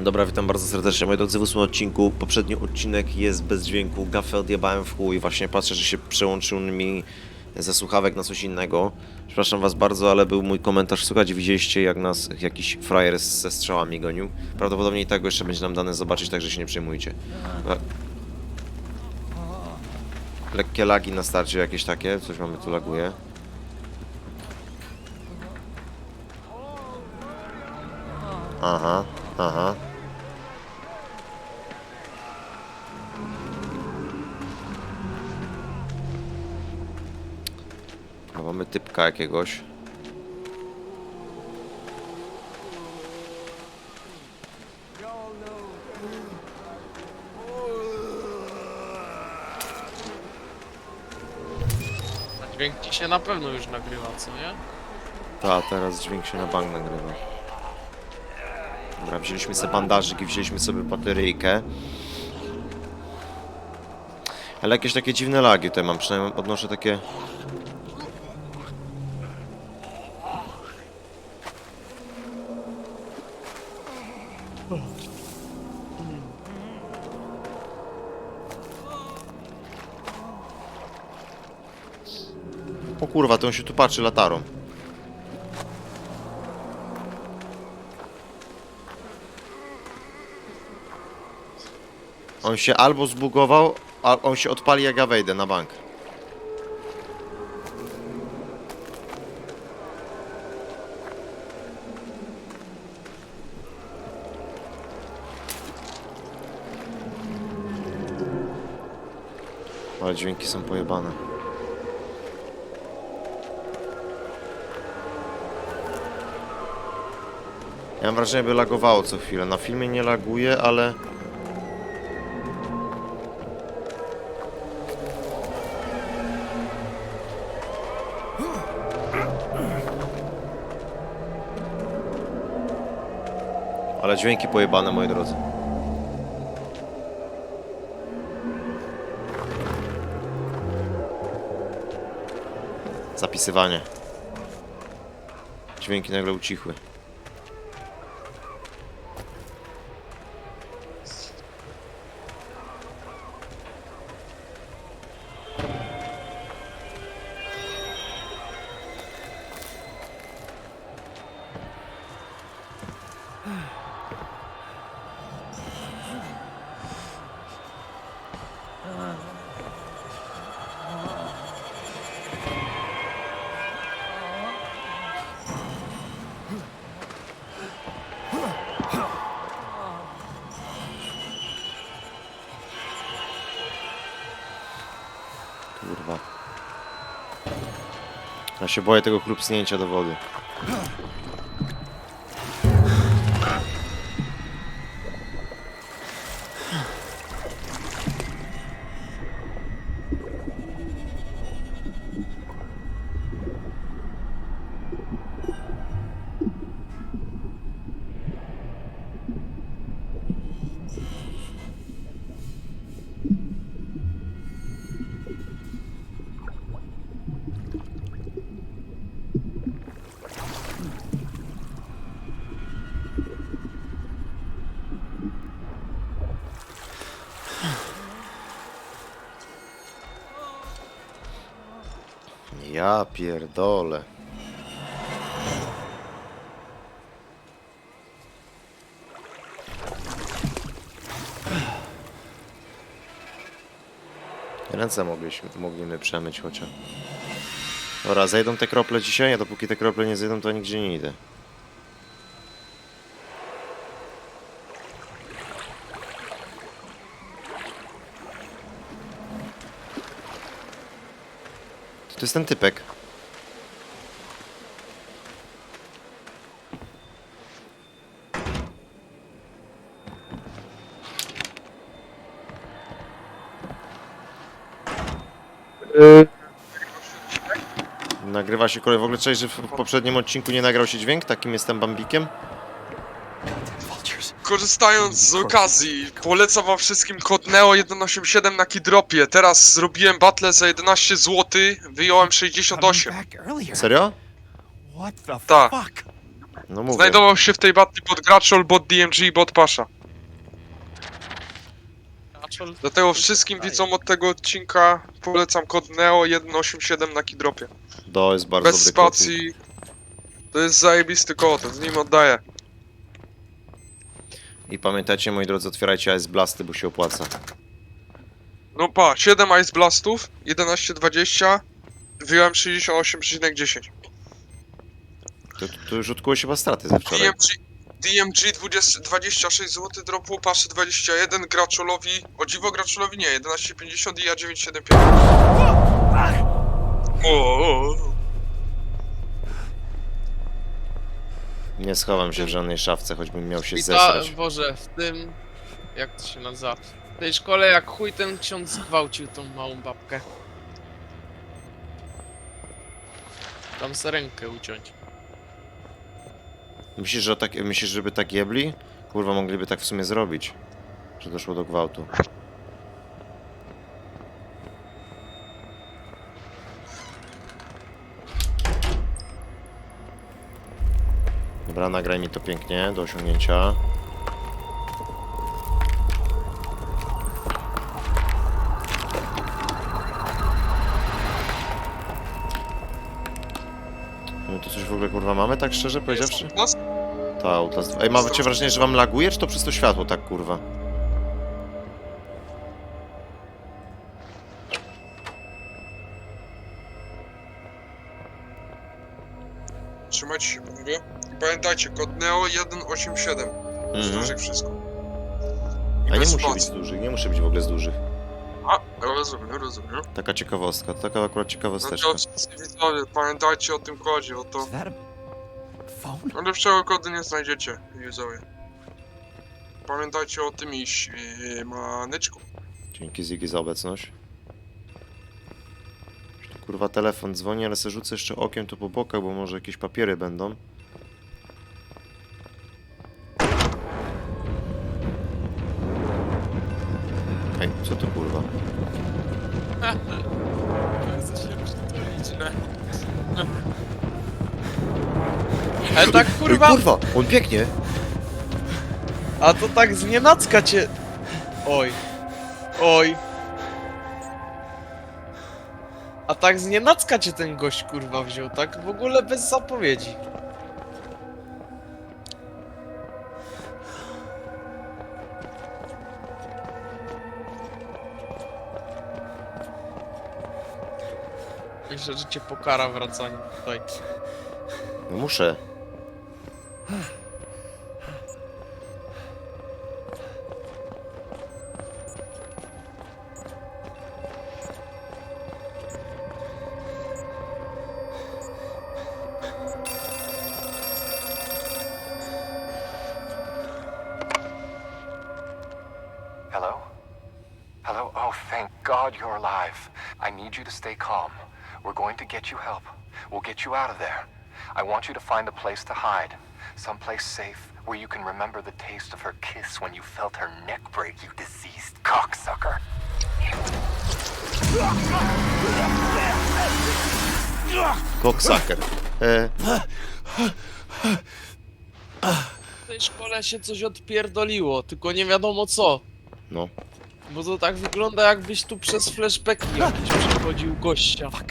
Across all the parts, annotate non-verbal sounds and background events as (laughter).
Dobra, witam bardzo serdecznie, moi drodzy, w ósmym odcinku. Poprzedni odcinek jest bez dźwięku, gafę odjebałem w chuj, właśnie patrzę, że się przełączył mi ze słuchawek na coś innego. Przepraszam was bardzo, ale był mój komentarz, słuchajcie, widzieliście jak nas jakiś frajer ze strzałami gonił. Prawdopodobnie i tak jeszcze będzie nam dane zobaczyć, także się nie przejmujcie. Le- Lekkie lagi na starcie jakieś takie, coś mamy tu laguje. Aha, aha. Typka jakiegoś. Dźwięk ci się na pewno już nagrywa, co nie? Ta, teraz dźwięk się na bank nagrywa. Dobra, wzięliśmy sobie bandażyk i wzięliśmy sobie bateryjkę. Ale jakieś takie dziwne lagi tutaj mam, przynajmniej odnoszę takie... kurwa, to on się tu patrzy latarą. On się albo zbugował, a on się odpali jak ja wejdę na bank. Ale dźwięki są pojebane. Ja mam wrażenie, by lagowało co chwilę. Na filmie nie laguje, ale... Ale dźwięki pojebane, moi drodzy. Zapisywanie. Dźwięki nagle ucichły. Ja się boję tego chrupsnięcia do wody. Ja pierdolę. Ręce mogliśmy, mogliśmy przemyć chociaż. Dobra, zejdą te krople dzisiaj, a dopóki te krople nie zejdą, to nigdzie nie idę. To jest ten typek. Nagrywa się kolej. W ogóle cześć, że w poprzednim odcinku nie nagrał się dźwięk? Takim jestem bambikiem. Korzystając z okazji, polecam wam wszystkim kod NEO187 na Kidropie. Teraz zrobiłem battle za 11 zł, wyjąłem 68. Serio? Tak. fuck? No mówię. Znajdował się w tej batli bot Graczol, bot DMG i bot Pasha. Kaczol, Dlatego wszystkim widzom od tego odcinka polecam kod NEO 187 na Kidropie. To jest bardzo Bez dobry kod. spacji. To jest zajebisty kod, z nim oddaję. I pamiętajcie, moi drodzy, otwierajcie Ice Blasty, bo się opłaca. No pa, 7 Ice Blastów, 11,20, wyjąłem 68,10. To, to już odkuło się chyba straty ze wczoraj. DMG, DMG 20, 26 zł, dropu, Paszy 21, Graczolowi, o dziwo Graczolowi nie, 11,50 i ja 9,75. O, o, o. Nie schowam się w żadnej szafce, choćbym miał się I ta, zesrać. Boże, w tym... Jak to się nazywa? W tej szkole jak chuj ten ksiądz zgwałcił tą małą babkę. Tam se rękę uciąć. Myślisz, że tak, myślisz, żeby tak jebli? Kurwa, mogliby tak w sumie zrobić. Że doszło do gwałtu. Dobra, nagraj mi to pięknie do osiągnięcia. My tu coś w ogóle kurwa mamy, tak szczerze powiedziawszy? Ta Outlast 2. Ej, macie wrażenie, że wam laguje, czy to przez to światło tak kurwa? Pamiętajcie, kod NEO 187. Z Mhm. dużych wszystko. I A nie bez musi być z dużych, nie musi być w ogóle z dużych. A, rozumiem, rozumiem. Taka ciekawostka, taka akurat No ciekawosteczka. to wszyscy widzowie, pamiętajcie o tym kodzie, o to. Is that a phone? No lepszego kodu nie znajdziecie, widzowie. Pamiętajcie o tym i manyczku. Dzięki Ziggy za obecność. Już tu, Kurwa telefon dzwoni, ale se rzucę jeszcze okiem tu po bokach, bo może jakieś papiery będą. Co to kurwa? Ale tak kurwa, Ej, kurwa, on biegnie! a to tak znienacka cię... Oj. Oj. A tak znienacka cię ten gość kurwa wziął, tak w ogóle bez zapowiedzi. Myślę, że cię pokara wracanie tutaj. No muszę. Hello? Hello? Oh, thank God you're alive. I need you to stay calm. We're going to get you help. We'll get you out of there. I want you to find a place to hide. Someplace safe where you can remember the taste of her kiss when you felt her neck break, you diseased cocksucker. Koksaker. E, W tej szkole się coś odpierdoliło, tylko nie wiadomo co. no. Bo to tak wygląda jakbyś tu przez flashbacki jakiś przechodził gościa. Mam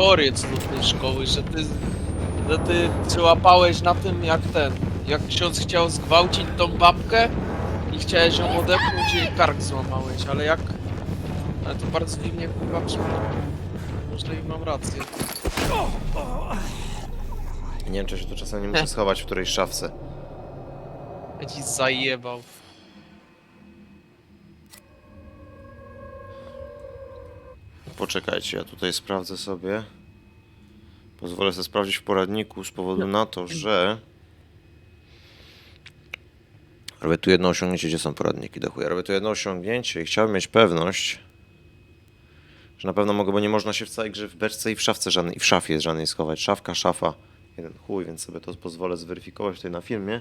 do tej szkoły, że ty, że ty przyłapałeś na tym jak ten, jak ksiądz chciał zgwałcić tą babkę i chciałeś ją odepchnąć i kark złamałeś, ale jak... Ale to bardzo dziwnie brzmi. Może i mam rację. Nie wiem, czy się tu czasem nie muszę schować w którejś szafce. Ja ci zajebał. poczekajcie, ja tutaj sprawdzę sobie. Pozwolę sobie sprawdzić w poradniku z powodu na to, że... Robię tu jedno osiągnięcie, gdzie są poradniki do chuja. Robię tu jedno osiągnięcie i chciałbym mieć pewność, że na pewno mogę, bo nie można się w całej grze w beczce i w szafce żadnej, i w szafie żadnej schować. Szafka, szafa, jeden chuj, więc sobie to pozwolę zweryfikować tutaj na filmie.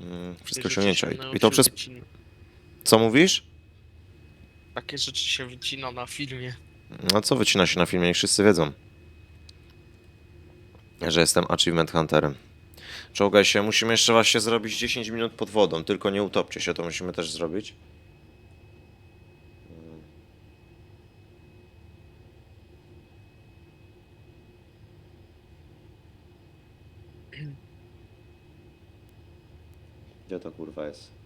Mm, Wszystkie osiągnięcia. I, I to przez... Co mówisz? Takie rzeczy się wycina na filmie. No co wycina się na filmie? Niech wszyscy wiedzą. Że jestem Achievement Hunterem. Czołgaj się, musimy jeszcze właśnie zrobić 10 minut pod wodą, tylko nie utopcie się, to musimy też zrobić. Gdzie to kurwa jest?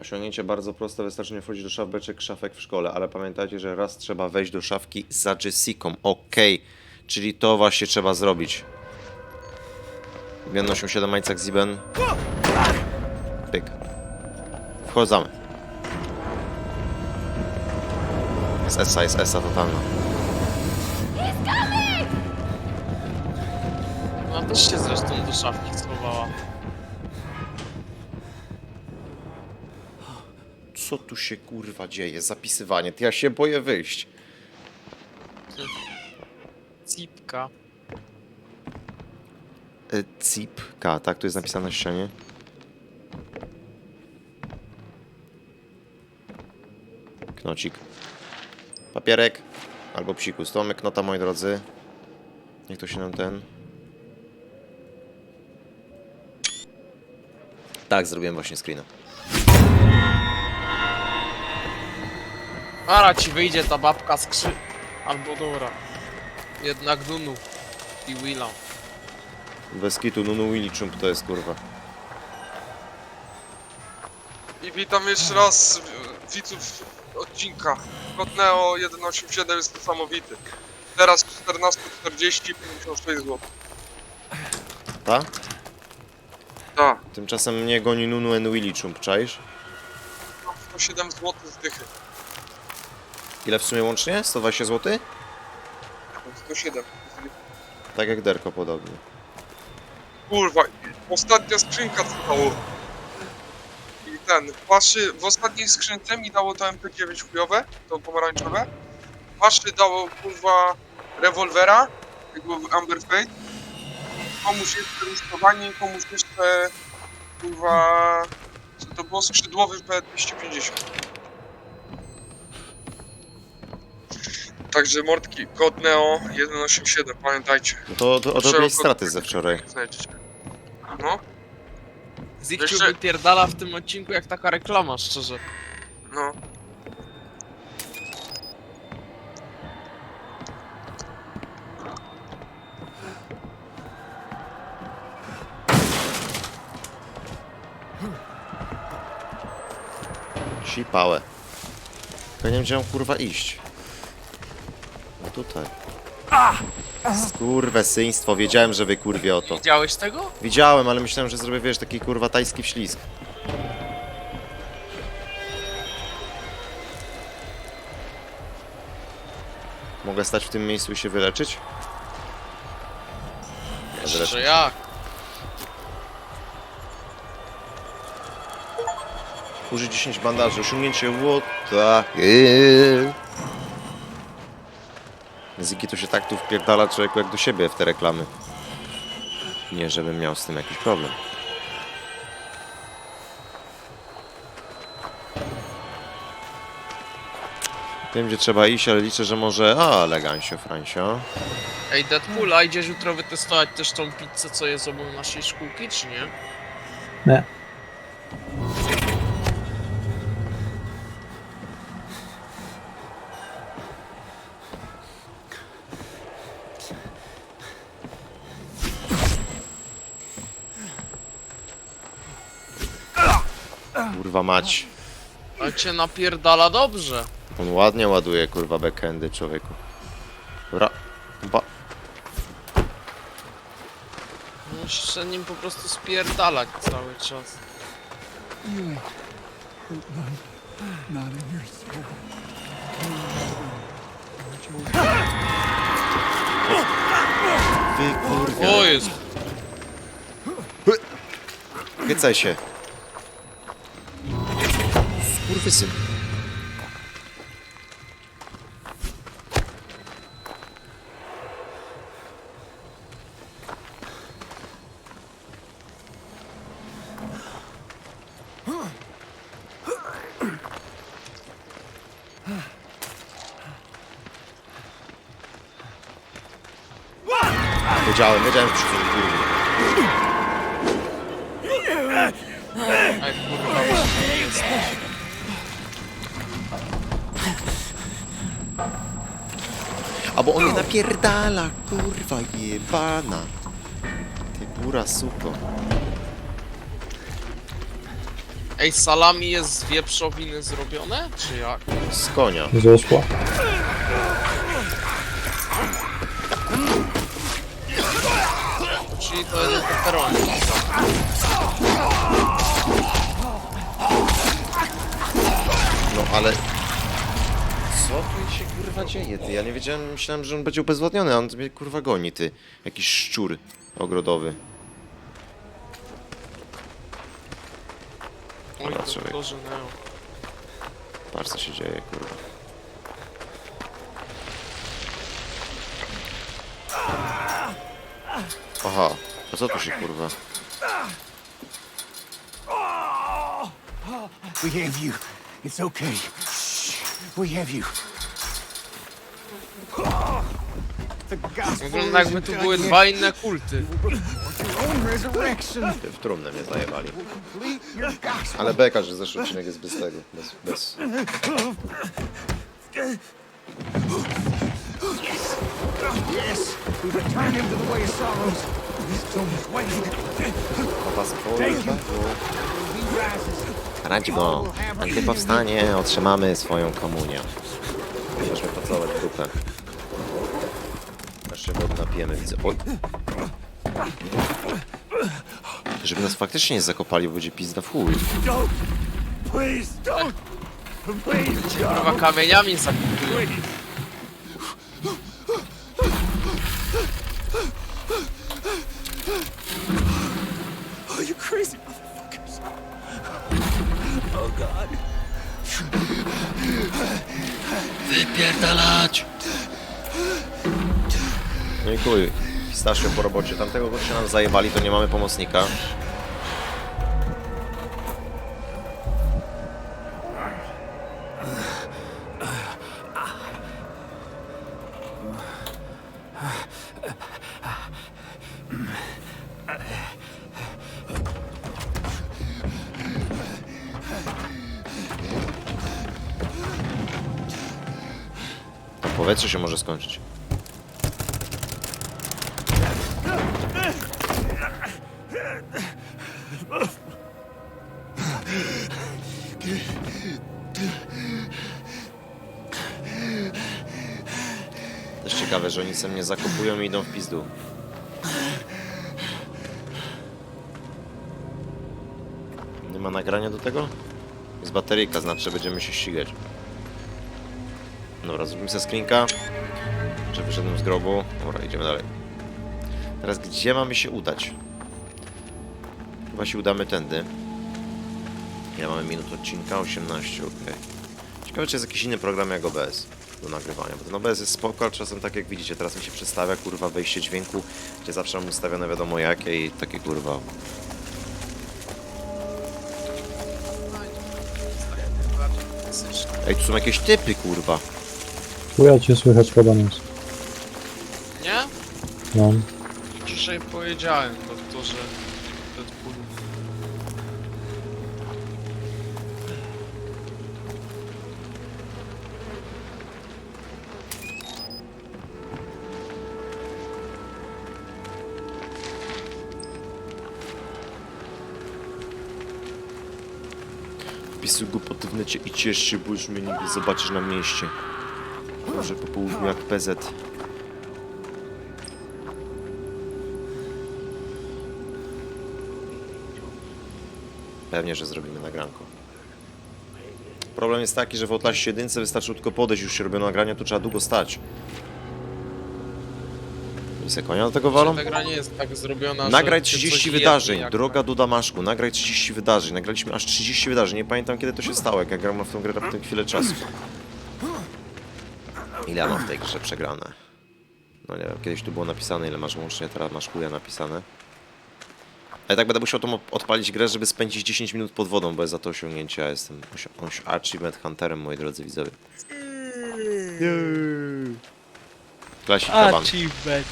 Osiągnięcie bardzo proste, wystarczy nie wchodzić do szaf beczek szafek w szkole, ale pamiętajcie, że raz trzeba wejść do szafki za Jessiką. Okej, czyli to właśnie trzeba zrobić. Gen 87 Majcak Ziben. Pyk. Wchodzamy. Jest Essa, jest Essa totalna. Ona też się zresztą do szafki schowała. Co tu się kurwa dzieje? Zapisywanie. Ja się boję wyjść. Cipka. E, Cipka, tak? Tu jest napisane na ścianie. Knocik. Papierek. Albo psikus. To mamy knota, moi drodzy. Niech to się nam ten... Tak, zrobiłem właśnie screena. Ara ci wyjdzie ta babka z krzy... Albo dobra. Jednak Nunu. I Willa. Bez kitu, Nunu Willy Chump to jest kurwa. I witam jeszcze raz widzów odcinka. Kod Neo 187 jest niesamowity. Teraz 14.40, 56 zł. Ta? Tak, Tymczasem mnie goni Nunu and Willy Chump, czaisz? mam 107 zł z dychy. Ile w sumie łącznie? 120 zł? 107. Tak jak Derko podobnie. Kurwa, ostatnia skrzynka dało. I ten, waszy, w ostatniej skrzynce mi dało to MP9 chujowe, to pomarańczowe. Waszy dało kurwa rewolwera, tego Amber Fate. Komuś jeszcze rusztowanie, komuś jeszcze kurwa, co to było, skrzydłowy P250. Także mordki, kod Neo 187, pamiętajcie, No to, to odrobiłeś straty ze wczoraj. znajdziecie. No. Zikciu Jeszcze- wypierdala w tym odcinku jak taka reklama, szczerze. No. Sipałę. Tylko nie wiem, gdzie mam kurwa iść. Tutaj. Skurwesyństwo, wiedziałem, że wy kurwie o to. Widziałeś tego? Widziałem, ale myślałem, że zrobię, wiesz, taki kurwa tajski wślizg. Mogę stać w tym miejscu i się wyleczyć? Jeszcze jak? Użyć 10 bandaży, osiągnięcie łota. Eee. Ziki to się tak tu wpierdala człowieku jak do siebie w te reklamy. Nie, żebym miał z tym jakiś problem. Wiem, gdzie trzeba iść, ale liczę, że może... A, elegancio, Francio. Ej, Deadpool, a idziesz jutro wytestować też tą pizzę, co jest obok naszej szkółki, czy nie? Nie. Kurwa mać. Ale cię napierdala dobrze. On ładnie ładuje, kurwa, backendy, człowieku. Dobra. Ba Musisz się nim po prostu spierdalać cały czas. Wy kurwa. O, jest. Chycaj się. Nefesim. Jebana. Ty bura suko. Ej, salami jest z wieprzowiny zrobione? Czy jak? Z konia. Z osła. Czyli to jest pepperoni. No ale... Co tu się kurwa dzieje, ty? Ja nie wiedziałem, myślałem, że on będzie ubezwładniony, a on mnie kurwa goni, ty. Jakiś szczur ogrodowy. Oj, Dobra, człowiek. doktorze Neo. Patrz co się dzieje, kurwa. Aha, a co tu się kurwa? We have you. It's okay. Shh. We have you. Wygląda jakby tu były dwa inne kulty. W trumnę mnie zajebali. Ale beka, że zeszły odcinek jest bez tego, bez... bez... Yes, we return him to the way of sorrows. So wait. A was kurwa, He rises. Radź go! Antypowstanie, otrzymamy swoją komunię. Możemy pocałować grupę. Aż się wody napijemy, widzę. Oj! Żeby nas faktycznie nie zakopali, bo będzie pizda w chuj. Don't. Please don't. Please Kurwa, kamieniami zakupują. Oh, you crazy motherfuckers. Oh, God. Wypierdalać! No i chuj. Pistaszio po robocie. Tamtego gościa nam zajebali, to nie mamy pomocnika. To powietrze się może skończyć. Se mnie zakopują i idą w pizdu. Nie ma nagrania do tego? Jest bateryjka, znaczy będziemy się ścigać. Dobra, zrobimy sobie screenka, że wyszedłem z grobu. Dobra, idziemy dalej. Teraz gdzie mamy się udać? Chyba się udamy tędy. Ile mamy minut odcinka? 18, ok. Ciekawe, czy jest jakiś inny program jak OBS do nagrywania, bo ten OBS jest spoko, ale czasem tak jak widzicie, teraz mi się przedstawia, kurwa, wejście dźwięku, gdzie zawsze mam ustawione wiadomo jakie i takie, kurwa, Ej, tu są jakieś typy, kurwa. Chuja cię słychać podanos. Nie? No. Dzisiaj powiedziałem doktorze Wpisuj głupoty w necie i ciesz się, bo już mnie nigdy zobaczysz na mieście. Może po południu jak PZ. Pewnie, że zrobimy nagranko. Problem jest taki, że w Outlast 1 wystarczy tylko podejść, już się robią nagrania, tu trzeba długo stać. Se konia do tego walą? Ta gra nie jest tak zrobiona, Nagraj że cię 30 coś wydarzeń, droga do Damaszku, nagraj 30 wydarzeń, nagraliśmy aż 30 wydarzeń, nie pamiętam kiedy to się stało, jak ja gram w tą grę raptem chwilę czasu. Ile ja mam w tej grze przegrane? No nie wiem, kiedyś tu było napisane ile masz łącznie, teraz masz chuja napisane. Ale tak będę musiał tą odpalić grę, żeby spędzić 10 minut pod wodą, bo jest za to osiągnięcie, ja jestem osi- osi- achievement hunterem, moi drodzy widzowie. Klasik kaban. Achievement.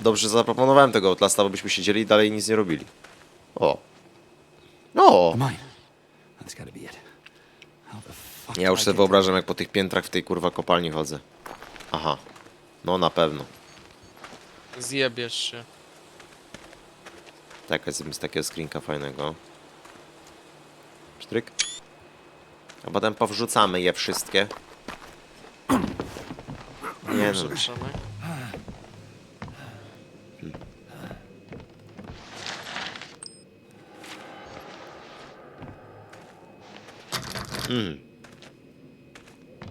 Dobrze, zaproponowałem tego Outlasta, bo byśmy siedzieli i dalej nic nie robili. O. O! Mine. That's gotta be it. How the fuck Ja już sobie wyobrażam, jak po tych piętrach w tej kurwa kopalni chodzę. Aha. No na pewno. Zjebiesz się. Tak, jest z takiego screenka fajnego. Sztryk. A potem powrzucamy je wszystkie. Nie no. Przemek?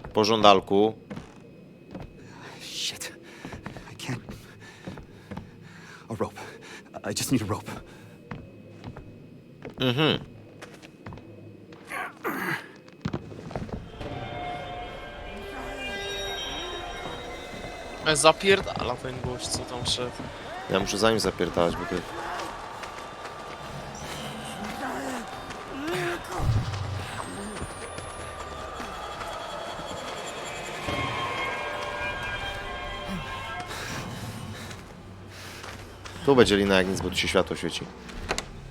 W pożądalku. Shit. I can't. A rope. I just need a rope. Mhm. Zapierdala ten gość, co tam szedł. Ja muszę za nim zapierdalać, bo to... Tu będzie lina jak nic, bo się światło świeci.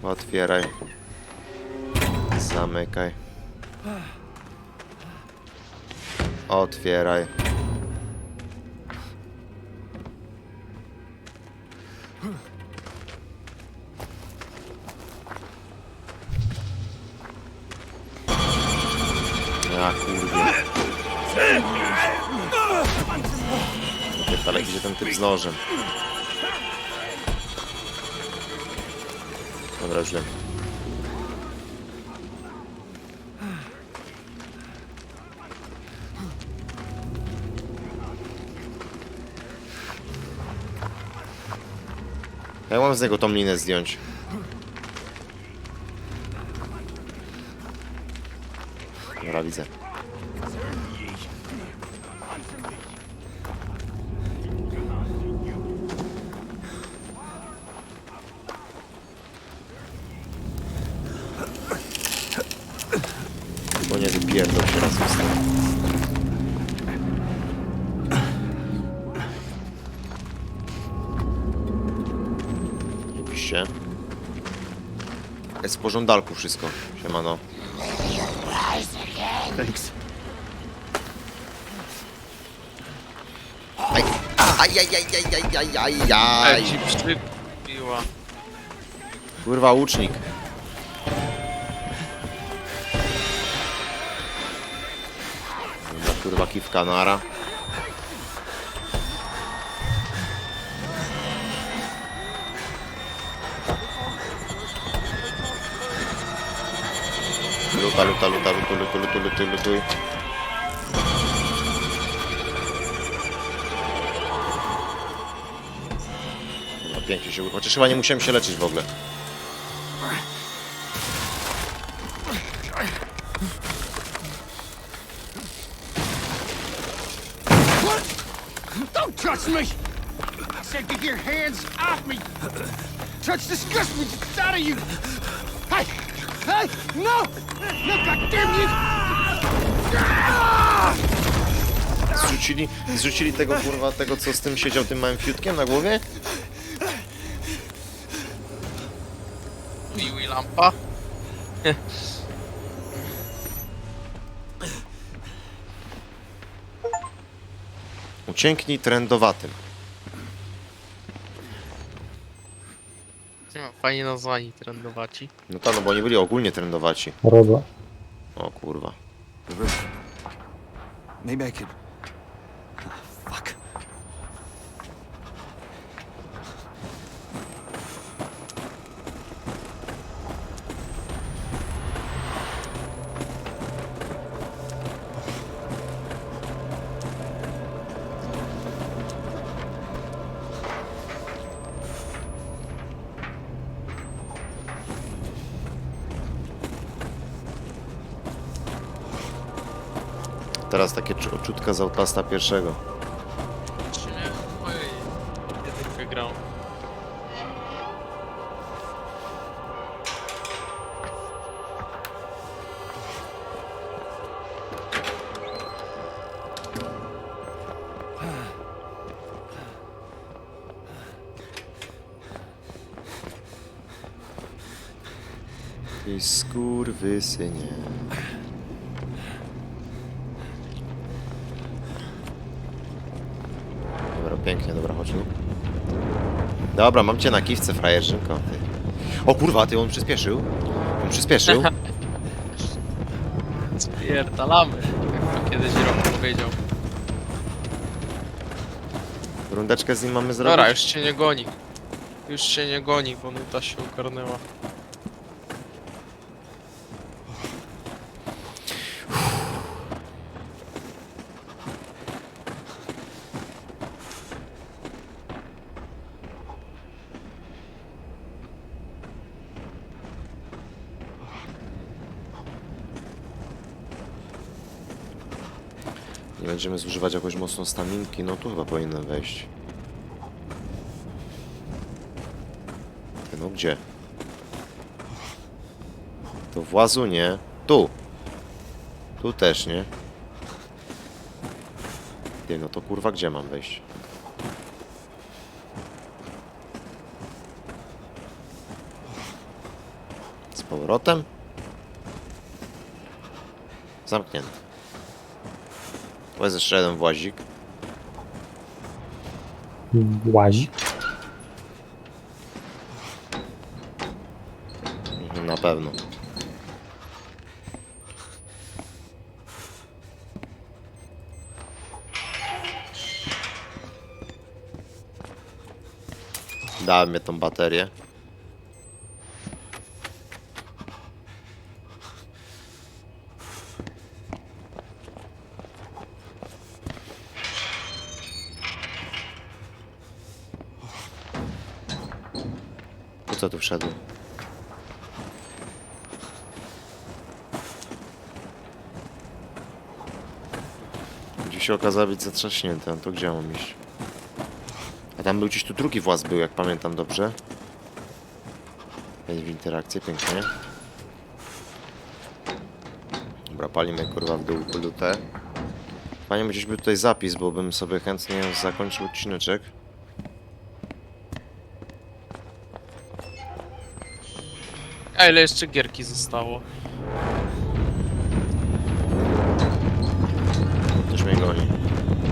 Otwieraj. Zamykaj. Otwieraj. Nożem? Dobra, wiem. Ja mam z niego tą linę zdjąć. Dobra, widzę. Pożądalku wszystko. Siemano. Thanks. Aj, aj, aj, aj, aj, aj, aj, aj, aj. Ej, ci przybiła. Kurwa, łucznik. Dobra, kurwa, kiwka nara. Luta, luta, luta, lutu, lutu, lutu, lutu, lutuj. No pięknie się... Chociaż chyba nie musiałem się leczyć w ogóle. Don't touch me! I said get your hands off me! Touch disgust me just out of you! Hey! No! No, goddamn you! Zrzucili, zrzucili tego kurwa, tego co z tym siedział, tym małym fiutkiem na głowie? Miły lampa. Ucięknij trendowatym. Fajnie nazwani trendowaci. No tak, no bo oni byli ogólnie trendowaci. Roba. O kurwa. Maybe I could. Teraz takie czu- czutka z Outlasta pierwszego. Pięknie, dobra, chodź tu. Dobra, mam cię na kiwce, frajerzynko, ty. O kurwa, ty, on przyspieszył. On przyspieszył. (laughs) Spierdalamy, jak to kiedyś rok powiedział. Rundeczkę z nim mamy zrobić. Dobra, już cię nie goni. Już cię nie goni, bo nuta się ogarnęła. Będziemy zużywać jakoś mocno staminki, no tu chyba powinien wejść. No gdzie? To włazu nie. Tu. Tu też nie. Ty, no to kurwa gdzie mam wejść? Z powrotem? Zamknięty. Jest jeszcze jeden włazik. Łazi. Mhm, Na pewno. Dałem mnie tą baterię. Co tu wszedłem? Gdzie się okazał być zatrzaśnięty, no to gdzie mam iść? A tam był gdzieś tu drugi właz był, jak pamiętam dobrze. Wejść w interakcję, pięknie. Dobra, palimy kurwa w dół lutę. Fajnie by gdzieś tutaj zapis, bo bym sobie chętnie zakończył odcineczek. A ile jeszcze gierki zostało? Ktoś mnie goni.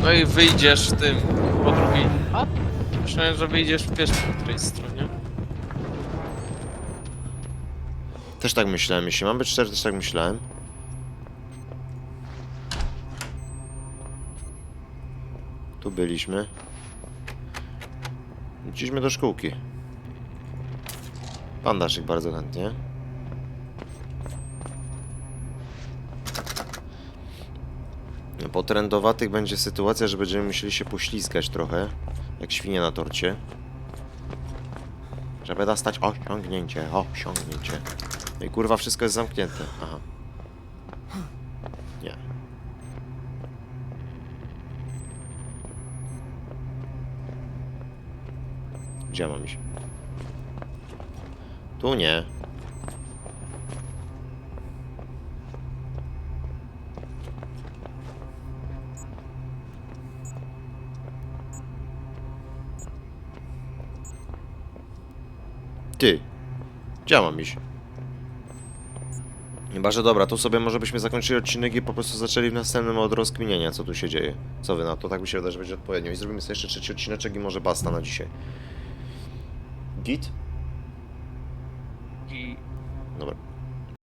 No i wyjdziesz tym po drugiej. A? Myślałem, że wyjdziesz w pierwszej po której stronie. Też tak myślałem, jeśli mam być szczery, też tak myślałem. Tu byliśmy. Wróciliśmy do szkółki. Pandaszyk bardzo chętnie. Po trendowatych będzie sytuacja, że będziemy musieli się poślizgać trochę, jak świnie na torcie. Żeby dostać osiągnięcie, osiągnięcie. No i kurwa, wszystko jest zamknięte. Aha. Nie. Gdzie mam iść? Tu nie. Ty. Gdzie mam iść? Chyba, że dobra, tu sobie może byśmy zakończyli odcinek i po prostu zaczęli w następnym od rozkminienia, co tu się dzieje. Co wy na to? Tak mi się wydaje, że będzie odpowiednio. I zrobimy sobie jeszcze trzeci odcineczek i może basta na dzisiaj. Git?